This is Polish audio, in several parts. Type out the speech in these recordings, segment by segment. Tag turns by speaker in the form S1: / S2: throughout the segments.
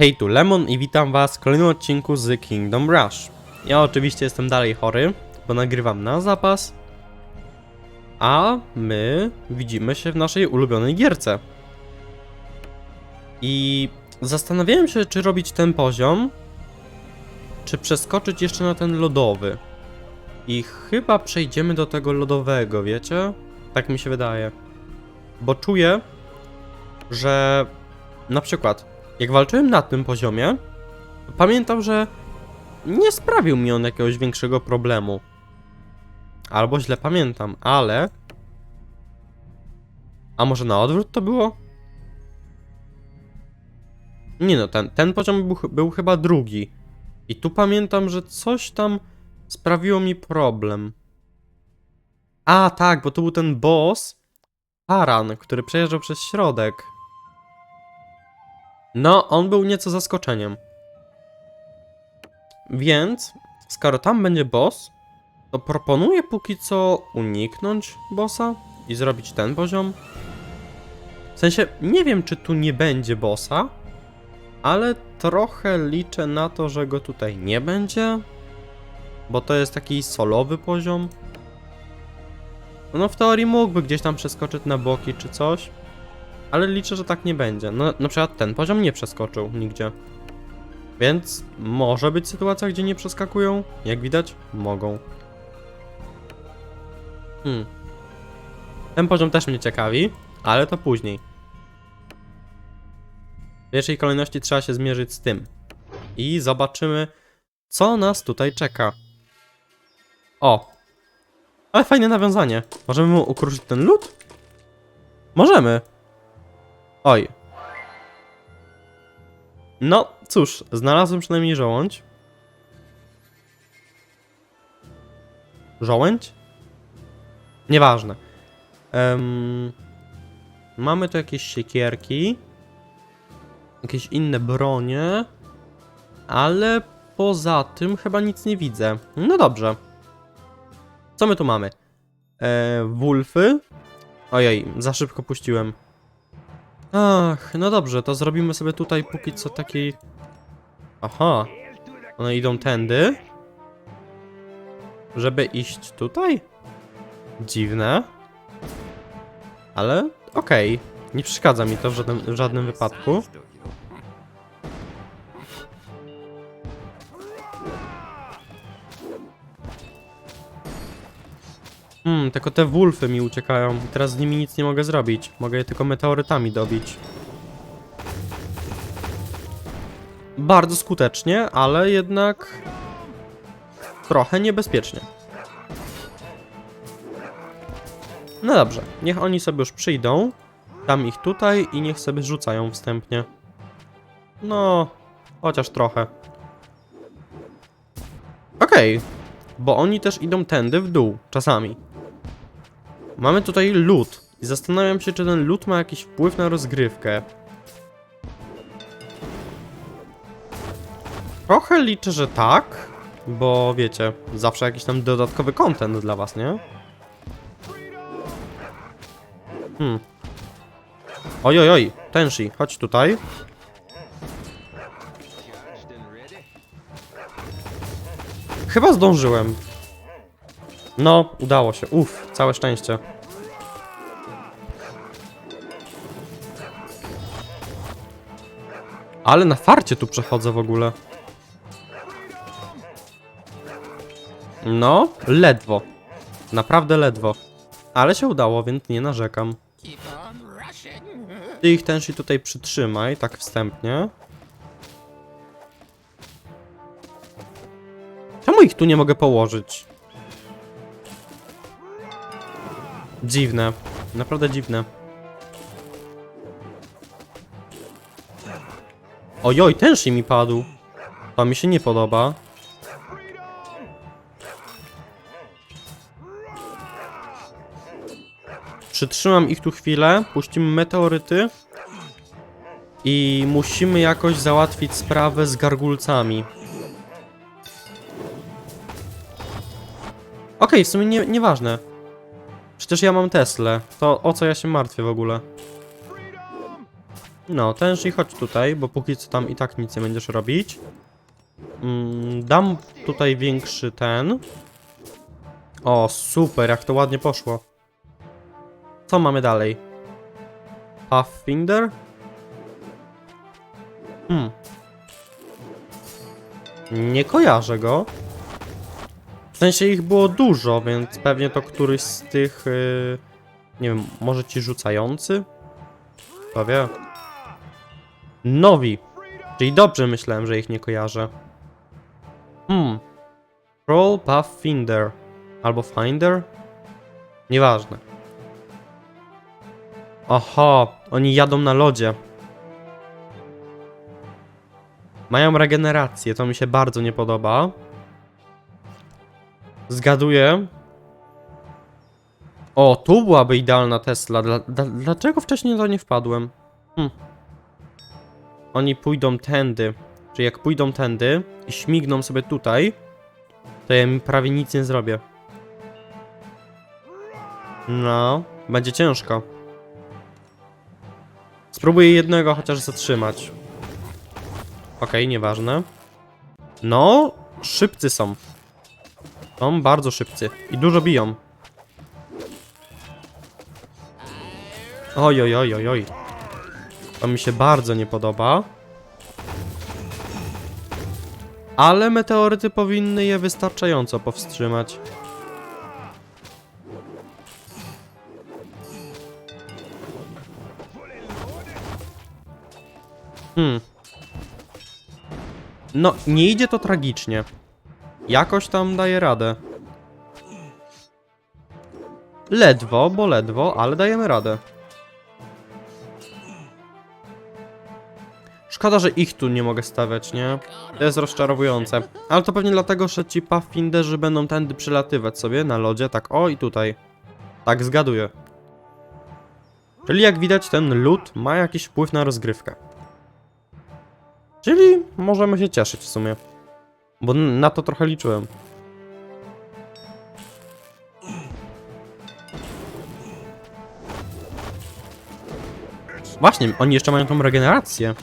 S1: Hej, tu Lemon i witam was w kolejnym odcinku z Kingdom Rush. Ja oczywiście jestem dalej chory, bo nagrywam na zapas, a my widzimy się w naszej ulubionej gierce. I zastanawiałem się, czy robić ten poziom, czy przeskoczyć jeszcze na ten lodowy. I chyba przejdziemy do tego lodowego, wiecie? Tak mi się wydaje. Bo czuję, że na przykład jak walczyłem na tym poziomie, pamiętam, że nie sprawił mi on jakiegoś większego problemu. Albo źle pamiętam, ale. A może na odwrót to było? Nie no, ten, ten poziom był, był chyba drugi. I tu pamiętam, że coś tam sprawiło mi problem. A, tak, bo to był ten boss, Paran, który przejeżdżał przez środek. No, on był nieco zaskoczeniem. Więc, skoro tam będzie boss, to proponuję póki co uniknąć bossa i zrobić ten poziom. W sensie, nie wiem czy tu nie będzie bossa, ale trochę liczę na to, że go tutaj nie będzie, bo to jest taki solowy poziom. No w teorii mógłby gdzieś tam przeskoczyć na boki czy coś, ale liczę, że tak nie będzie. No, na przykład ten poziom nie przeskoczył nigdzie. Więc może być sytuacja, gdzie nie przeskakują. Jak widać, mogą. Hmm. Ten poziom też mnie ciekawi, ale to później. W pierwszej kolejności trzeba się zmierzyć z tym. I zobaczymy, co nas tutaj czeka. O! Ale fajne nawiązanie. Możemy mu ukruszyć ten lód? Możemy. Oj. No, cóż, znalazłem przynajmniej żołądź. Żołędź? Nieważne. Em, mamy tu jakieś siekierki. Jakieś inne bronie. Ale poza tym chyba nic nie widzę. No dobrze. Co my tu mamy? E, wulfy. Ojej, za szybko puściłem. Ach, no dobrze, to zrobimy sobie tutaj póki co taki... Aha. One idą tędy. Żeby iść tutaj? Dziwne. Ale okej. Nie przeszkadza mi to w żadnym, w żadnym wypadku. Tylko te wulfy mi uciekają. i Teraz z nimi nic nie mogę zrobić. Mogę je tylko meteorytami dobić. Bardzo skutecznie, ale jednak trochę niebezpiecznie. No dobrze, niech oni sobie już przyjdą. Dam ich tutaj i niech sobie rzucają wstępnie. No, chociaż trochę. Okej, bo oni też idą tędy w dół, czasami. Mamy tutaj lód. I zastanawiam się, czy ten lód ma jakiś wpływ na rozgrywkę. Trochę liczę, że tak. Bo wiecie, zawsze jakiś tam dodatkowy content dla was, nie? Hmm. Oj, oj, oj, Tenshi, chodź tutaj. Chyba zdążyłem. No, udało się. Uff, całe szczęście. Ale na farcie tu przechodzę w ogóle. No, ledwo. Naprawdę ledwo. Ale się udało, więc nie narzekam. Ty ich tensi tutaj przytrzymaj, tak wstępnie. Czemu ich tu nie mogę położyć? Dziwne. Naprawdę dziwne. Ojoj, tenszy mi padł. To mi się nie podoba. Przytrzymam ich tu chwilę, puścimy meteoryty i musimy jakoś załatwić sprawę z gargulcami. Okej, w sumie nie, nieważne. Przecież ja mam Teslę. To o co ja się martwię w ogóle? No, tenż i chodź tutaj, bo póki co tam i tak nic nie będziesz robić. Mm, dam tutaj większy ten. O, super, jak to ładnie poszło. Co mamy dalej? Pathfinder? Hmm. Nie kojarzę go. W sensie ich było dużo, więc pewnie to któryś z tych... Yy, nie wiem, może ci rzucający? Kto wie? Nowi. Czyli dobrze myślałem, że ich nie kojarzę. Hmm. Roll Pathfinder. Albo Finder? Nieważne. Oho, oni jadą na lodzie. Mają regenerację, to mi się bardzo nie podoba. Zgaduję. O, tu byłaby idealna Tesla. Dla, dla, dlaczego wcześniej na to nie wpadłem? Hm. Oni pójdą tędy. Czyli jak pójdą tędy i śmigną sobie tutaj, to ja im prawie nic nie zrobię. No, będzie ciężko. Spróbuję jednego chociaż zatrzymać. Okej, nieważne. No, szybcy są. Są bardzo szybcy i dużo biją. Oj, oj, oj, oj, oj. To mi się bardzo nie podoba. Ale meteoryty powinny je wystarczająco powstrzymać. Hmm. No, nie idzie to tragicznie. Jakoś tam daje radę. Ledwo, bo ledwo, ale dajemy radę. Szkoda, że ich tu nie mogę stawiać, nie? To jest rozczarowujące. Ale to pewnie dlatego, że ci Pathfinderzy będą tędy przelatywać sobie na lodzie, tak o i tutaj. Tak zgaduję. Czyli jak widać ten lód ma jakiś wpływ na rozgrywkę. Czyli możemy się cieszyć w sumie. Bo na to trochę liczyłem. Właśnie, oni jeszcze mają tą regenerację.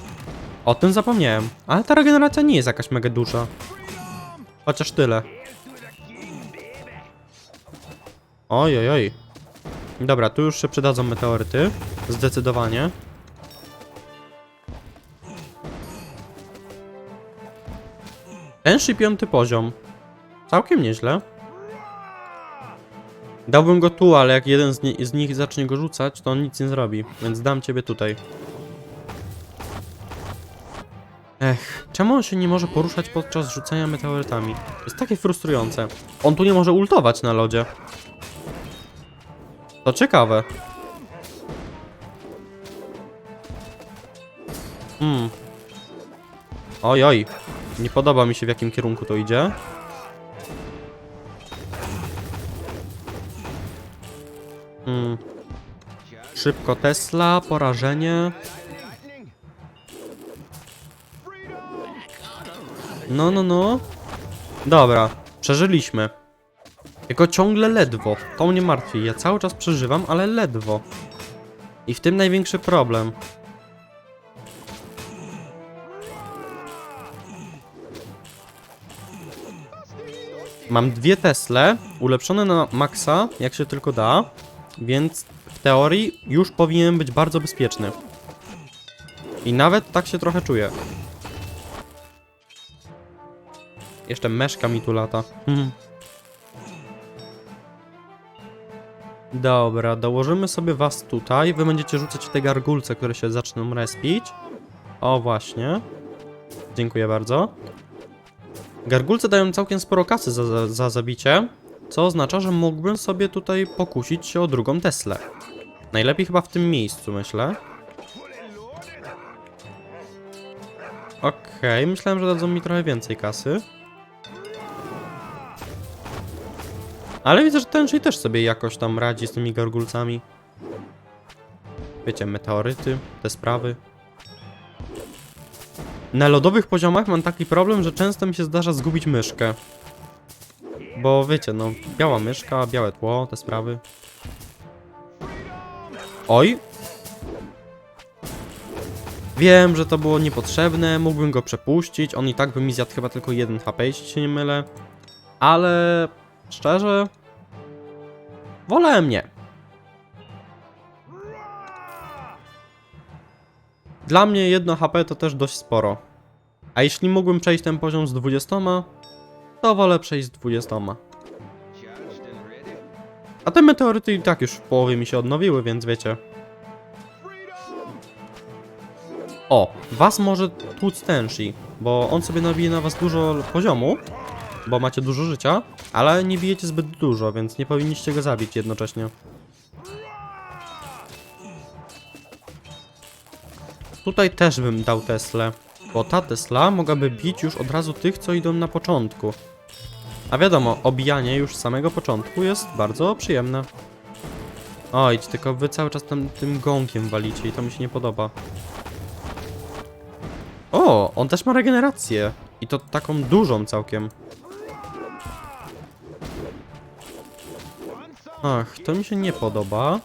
S1: O tym zapomniałem. Ale ta regeneracja nie jest jakaś mega duża. Chociaż tyle. Oj, oj, oj. Dobra, tu już się przydadzą meteoryty. Zdecydowanie. Tenszy piąty poziom. Całkiem nieźle. Dałbym go tu, ale jak jeden z, nie, z nich zacznie go rzucać, to on nic nie zrobi. Więc dam ciebie tutaj. Ech, czemu on się nie może poruszać podczas rzucania meteorytami? To jest takie frustrujące. On tu nie może ultować na lodzie. To ciekawe. Hmm. Oj, oj. Nie podoba mi się w jakim kierunku to idzie. Hmm. Szybko Tesla, porażenie. No, no, no. Dobra, przeżyliśmy. Tylko ciągle ledwo. To mnie martwi. Ja cały czas przeżywam, ale ledwo. I w tym największy problem. Mam dwie Tesle, ulepszone na maksa, jak się tylko da, więc w teorii już powinien być bardzo bezpieczny. I nawet tak się trochę czuję. Jeszcze meszka mi tu lata. Hmm. Dobra, dołożymy sobie was tutaj. Wy będziecie rzucać te gargulce, które się zaczną respić. O, właśnie. Dziękuję bardzo. Gargulce dają całkiem sporo kasy za, za, za zabicie, co oznacza, że mógłbym sobie tutaj pokusić się o drugą Teslę. Najlepiej chyba w tym miejscu, myślę. Okej, myślałem, że dadzą mi trochę więcej kasy. Ale widzę, że ten też sobie jakoś tam radzi z tymi gargulcami. Wiecie, meteoryty, te sprawy. Na lodowych poziomach mam taki problem, że często mi się zdarza zgubić myszkę. Bo wiecie, no, biała myszka, białe tło, te sprawy. Oj. Wiem, że to było niepotrzebne, mógłbym go przepuścić, on i tak by mi zjadł chyba tylko jeden HP, jeśli się nie mylę. Ale szczerze, wolałem nie. Dla mnie jedno HP to też dość sporo. A jeśli mógłbym przejść ten poziom z 20, to wolę przejść z 20. A te meteoryty i tak już w połowie mi się odnowiły, więc wiecie. O, was może tłuc Tenshi, bo on sobie nabije na was dużo poziomu, bo macie dużo życia, ale nie bijecie zbyt dużo, więc nie powinniście go zabić jednocześnie. Tutaj też bym dał Teslę, bo ta Tesla mogłaby bić już od razu tych, co idą na początku. A wiadomo, obijanie już z samego początku jest bardzo przyjemne. Oj, tylko wy cały czas tam tym gąkiem walicie i to mi się nie podoba. O, on też ma regenerację. I to taką dużą całkiem. Ach, to mi się nie podoba.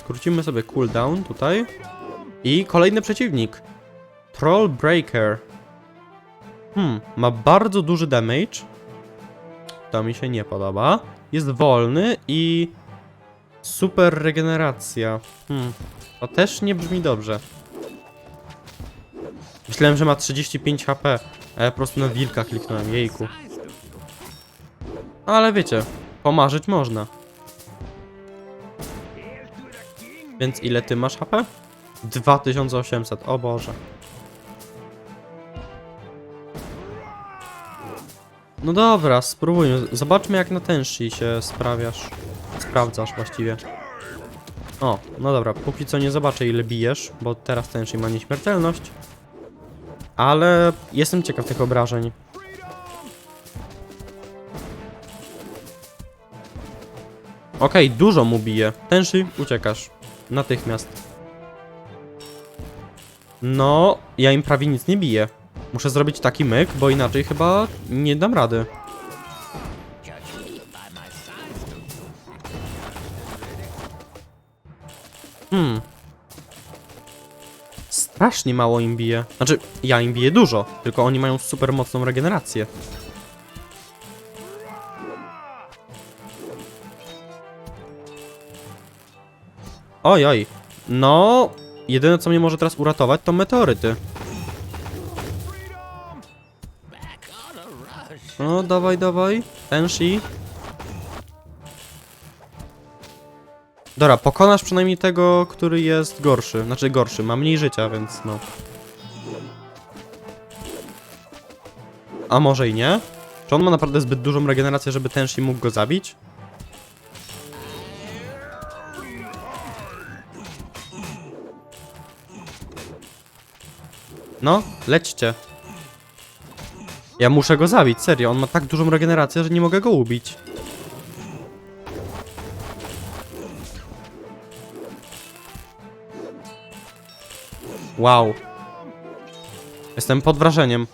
S1: Skrócimy sobie cooldown tutaj. I kolejny przeciwnik. Troll Breaker. Hmm, ma bardzo duży damage. To mi się nie podoba. Jest wolny i... Super regeneracja. Hmm, to też nie brzmi dobrze. Myślałem, że ma 35 HP, a ja po prostu na wilka kliknąłem, jejku. Ale wiecie, pomarzyć można. Więc ile ty masz HP? 2800, o Boże. No dobra, spróbujmy. Zobaczmy jak na tensi się sprawiasz. Sprawdzasz właściwie. O, no dobra, póki co nie zobaczę ile bijesz, bo teraz tensi ma nieśmiertelność. Ale jestem ciekaw tych obrażeń. Okej, dużo mu bije. Tenshi, uciekasz. Natychmiast. No, ja im prawie nic nie biję. Muszę zrobić taki myk, bo inaczej chyba nie dam rady. Hmm. Strasznie mało im bije. Znaczy, ja im biję dużo, tylko oni mają super mocną regenerację. Oj, oj. No, jedyne co mnie może teraz uratować to meteoryty. No, dawaj, dawaj. Tenshi. Dobra, pokonasz przynajmniej tego, który jest gorszy. Znaczy gorszy, ma mniej życia, więc no. A może i nie? Czy on ma naprawdę zbyt dużą regenerację, żeby Tenshi mógł go zabić? No, lećcie. Ja muszę go zabić, serio. On ma tak dużą regenerację, że nie mogę go ubić. Wow. Jestem pod wrażeniem.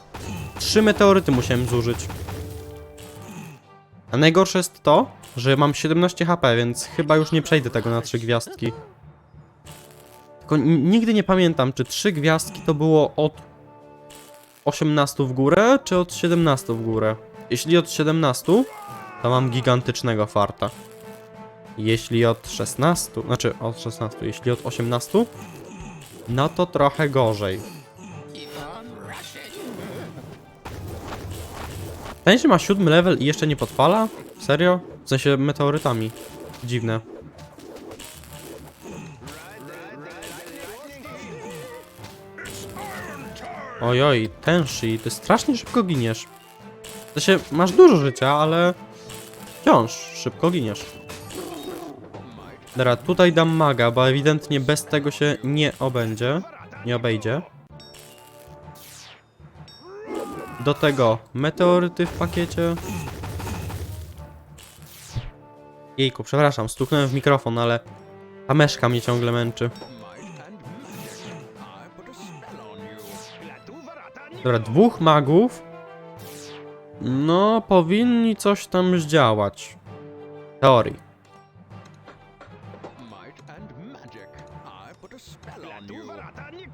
S1: Trzy meteoryty musiałem zużyć. A najgorsze jest to, że mam 17 HP, więc chyba już nie przejdę tego na trzy gwiazdki. Tylko nigdy nie pamiętam, czy trzy gwiazdki to było od 18 w górę, czy od 17 w górę. Jeśli od 17, to mam gigantycznego farta. Jeśli od 16, znaczy od 16, jeśli od 18, no to trochę gorzej. Ten się ma siódmy level i jeszcze nie podpala? Serio? W sensie meteorytami. Dziwne. Ojoj, Tenshi, ty strasznie szybko giniesz. W sensie, masz dużo życia, ale wciąż szybko giniesz. Dobra, tutaj dam maga, bo ewidentnie bez tego się nie obędzie. Nie obejdzie. Do tego meteoryty w pakiecie. Jejku, przepraszam, stuknąłem w mikrofon, ale ta myszka mnie ciągle męczy. Dobra, dwóch magów. No, powinni coś tam zdziałać. W teorii.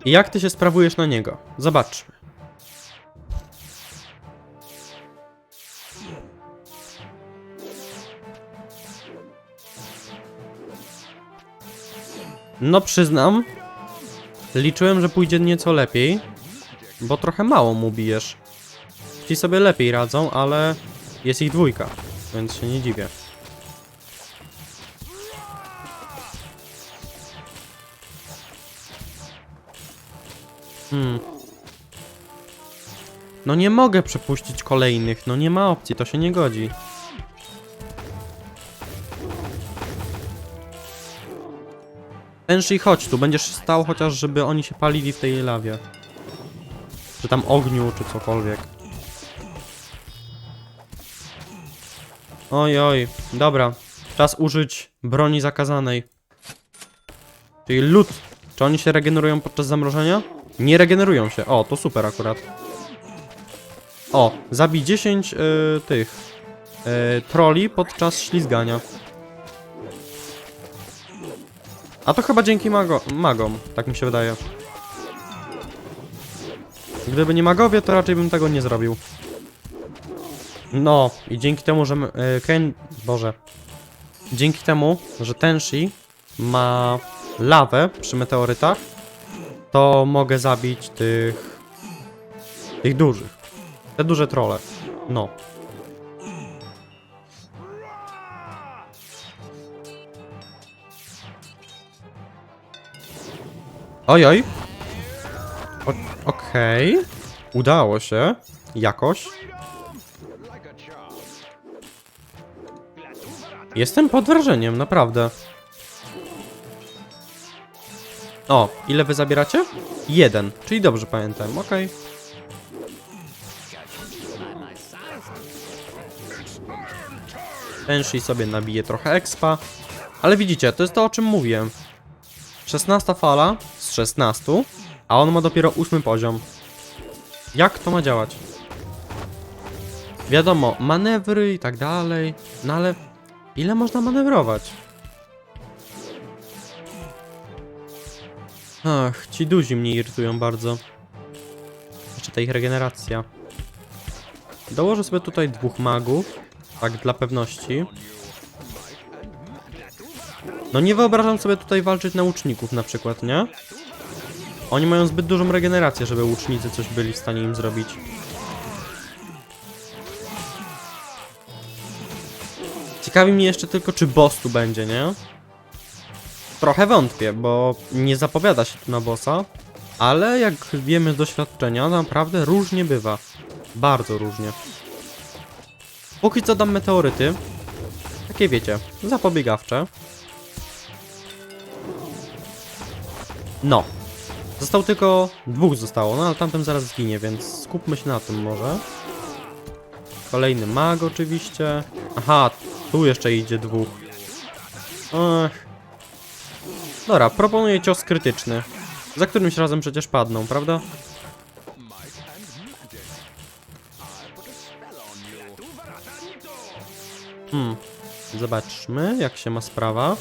S2: I
S1: jak ty się sprawujesz na niego? Zobaczmy. No przyznam, liczyłem, że pójdzie nieco lepiej, bo trochę mało mu bijesz. Ci sobie lepiej radzą, ale jest ich dwójka, więc się nie dziwię. Hmm. No nie mogę przepuścić kolejnych, no nie ma opcji, to się nie godzi. Tenshi, chodź tu, będziesz stał chociaż, żeby oni się palili w tej lawie. Czy tam ogniu, czy cokolwiek. Oj, oj, dobra. Czas użyć broni zakazanej. Czyli lód. Czy oni się regenerują podczas zamrożenia? Nie regenerują się. O, to super akurat. O, zabij 10 y, tych y, troli podczas ślizgania. A to chyba dzięki mago magom, tak mi się wydaje. Gdyby nie magowie, to raczej bym tego nie zrobił. No, i dzięki temu, że y, Ken... Boże. Dzięki temu, że Tenshi ma lawę przy meteorytach, to mogę zabić tych... tych dużych. Te duże trole. No. Oj, oj. Okej. Udało się. Jakoś. Jestem pod wrażeniem, naprawdę. O, ile wy zabieracie? Jeden, czyli dobrze pamiętam, okej. Tenshi sobie nabije trochę expa. Ale widzicie, to jest to o czym mówiłem. 16 fala z 16, a on ma dopiero 8 poziom. Jak to ma działać? Wiadomo, manewry i tak dalej, no ale ile można manewrować? Ach, ci duzi mnie irytują bardzo. Jeszcze ta ich regeneracja. Dołożę sobie tutaj dwóch magów, tak dla pewności. No nie wyobrażam sobie tutaj walczyć na łuczników na przykład, nie? Oni mają zbyt dużą regenerację, żeby łucznicy coś byli w stanie im zrobić. Ciekawi mnie jeszcze tylko, czy boss tu będzie, nie? Trochę wątpię, bo nie zapowiada się tu na bossa, ale jak wiemy z doświadczenia, naprawdę różnie bywa. Bardzo różnie. Póki co dam meteoryty. Takie wiecie, zapobiegawcze. No. Został tylko... Dwóch zostało, no ale tamten zaraz zginie, więc skupmy się na tym może. Kolejny mag oczywiście. Aha, tu jeszcze idzie dwóch. Ach. Dobra, proponuję cios krytyczny. Za którymś razem przecież padną, prawda? Hmm. Zobaczmy, jak się ma sprawa.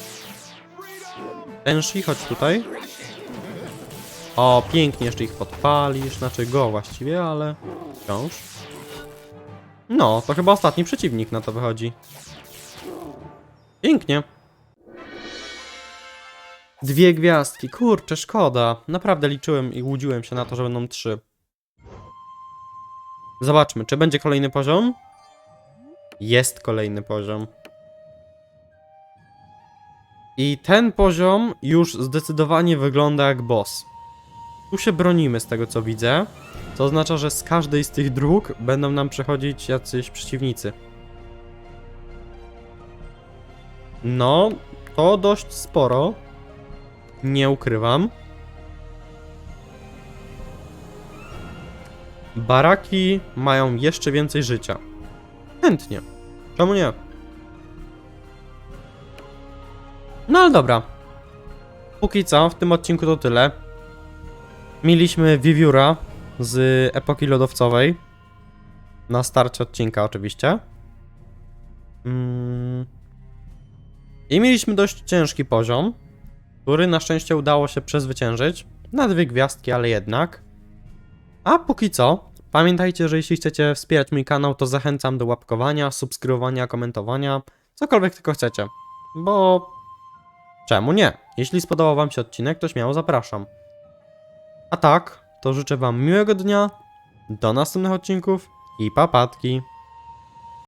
S1: Enshi, chodź tutaj. O, pięknie jeszcze ich podpalisz, znaczy go właściwie, ale wciąż. No, to chyba ostatni przeciwnik na to wychodzi. Pięknie. Dwie gwiazdki, kurczę, szkoda. Naprawdę liczyłem i łudziłem się na to, że będą trzy. Zobaczmy, czy będzie kolejny poziom? Jest kolejny poziom. I ten poziom już zdecydowanie wygląda jak boss. Tu się bronimy z tego co widzę. To oznacza, że z każdej z tych dróg będą nam przechodzić jacyś przeciwnicy. No, to dość sporo. Nie ukrywam. Baraki mają jeszcze więcej życia. Chętnie. Czemu nie? No ale dobra. Póki co, w tym odcinku to tyle. Mieliśmy wiewióra z epoki lodowcowej. Na starcie odcinka oczywiście. Mm. I mieliśmy dość ciężki poziom, który na szczęście udało się przezwyciężyć. na dwie gwiazdki, ale jednak. A póki co, pamiętajcie, że jeśli chcecie wspierać mój kanał, to zachęcam do łapkowania, subskrybowania, komentowania, cokolwiek tylko chcecie. Bo czemu nie? Jeśli spodobał Wam się odcinek, to śmiało zapraszam. A tak, to życzę Wam miłego dnia, do następnych odcinków i papatki.